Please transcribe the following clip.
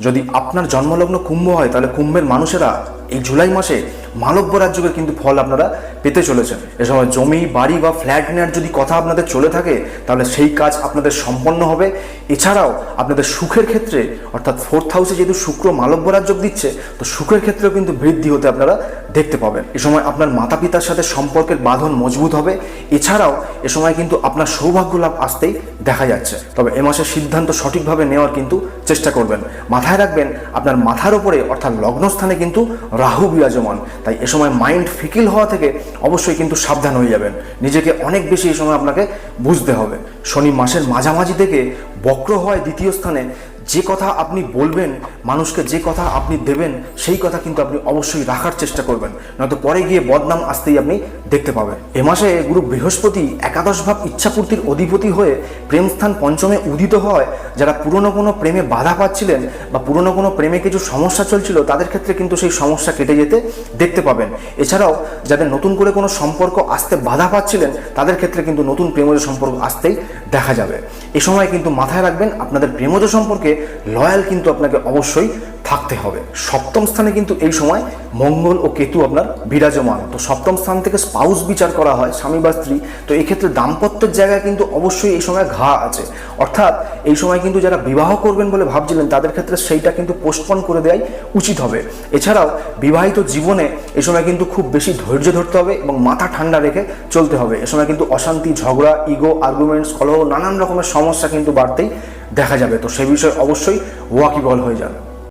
যদি আপনার জন্মলগ্ন কুম্ভ হয় তাহলে কুম্ভের মানুষেরা এই জুলাই মাসে মালব্য রাজ্যকে কিন্তু ফল আপনারা পেতে চলেছেন। এ সময় জমি, বাড়ি বা ফ্ল্যাট নেওয়ার যদি কথা আপনাদের চলে থাকে, তাহলে সেই কাজ আপনাদের সম্পন্ন হবে। এছাড়াও আপনাদের সুখের ক্ষেত্রে, অর্থাৎ ফোর্থ হাউসে যেহেতু শুক্র মালব্য রাজ্য দিচ্ছে, তো সুখের ক্ষেত্রেও কিন্তু বৃদ্ধি হতে আপনারা দেখতে পাবেন। এ সময় আপনার মাতা পিতার সাথে সম্পর্কের বাঁধন মজবুত হবে। এছাড়াও এ সময় কিন্তু আপনার সৌভাগ্য লাভ আসতেই দেখা যাচ্ছে। তবে এ মাসের সিদ্ধান্ত সঠিকভাবে নেওয়ার কিন্তু চেষ্টা করবেন। মাথায় রাখবেন, আপনার মাথার উপরে অর্থাৎ লগ্নস্থানে কিন্তু রাহু বিরাজমান। তাই এ সময় মাইন্ড ফিকিল হওয়া থেকে অবশ্যই কিন্তু সাবধান হয়ে যাবেন। নিজেকে অনেক বেশি এই সময় আপনাকে বুঝতে হবে। শনি মাসের মাঝামাঝি থেকে বক্র হয় দ্বিতীয় স্থানে যে কথা আপনি বলবেন, মানুষকে যে কথা আপনি দেবেন, সেই কথা কিন্তু আপনি অবশ্যই রাখার চেষ্টা করবেন। নয়তো পরে গিয়ে বদনাম আসতেই আপনি দেখতে পাবেন। এ মাসে গুরু বৃহস্পতি একাদশ ভাব ইচ্ছাপূর্তির অধিপতি হয়ে প্রেমস্থান পঞ্চমে উদিত হয়। যারা পুরনো কোনো প্রেমে বাধা পাচ্ছিলেন বা পুরনো কোনো প্রেমে কিছু সমস্যা চলছিল, তাদের ক্ষেত্রে কিন্তু সেই সমস্যা কেটে যেতে দেখতে পাবেন। এছাড়াও, যাদের নতুন করে কোনো সম্পর্ক আসতে বাধা পাচ্ছিলেন, তাদের ক্ষেত্রে কিন্তু নতুন প্রেমজ সম্পর্ক আসতেই দেখা যাবে। এ সময় কিন্তু মাথায় রাখবেন, আপনাদের প্রেমজ সম্পর্কে লয়াল কিন্তু আপনাকে অবশ্যই থাকতে হবে। সপ্তম স্থানে কিন্তু এই সময় মঙ্গল ও কেতু আপনার বিরাজমান। তো সপ্তম স্থান থেকে স্পাউস বিচার করা হয়, স্বামী বা স্ত্রী। তো এই ক্ষেত্রে দাম্পত্যের জায়গায় কিন্তু অবশ্যই এই সময় ঘা আছে। অর্থাৎ এই সময় কিন্তু যারা বিবাহ করবেন বলে ভাবছিলেন, তাদের ক্ষেত্রে সেইটা কিন্তু পোস্টপন করে দেওয়াই উচিত হবে। এছাড়াও বিবাহিত জীবনে এই সময় কিন্তু খুব বেশি ধৈর্য ধরতে হবে এবং মাথা ঠান্ডা রেখে চলতে হবে। এ সময় কিন্তু অশান্তি, ঝগড়া ইগো আর্গুমেন্টস কলহ, নানান রকমের সমস্যা কিন্তু বাড়তেই দেখা যাবে। তো সে বিষয়ে অবশ্যই ওয়াকিবল হয়ে যাবে।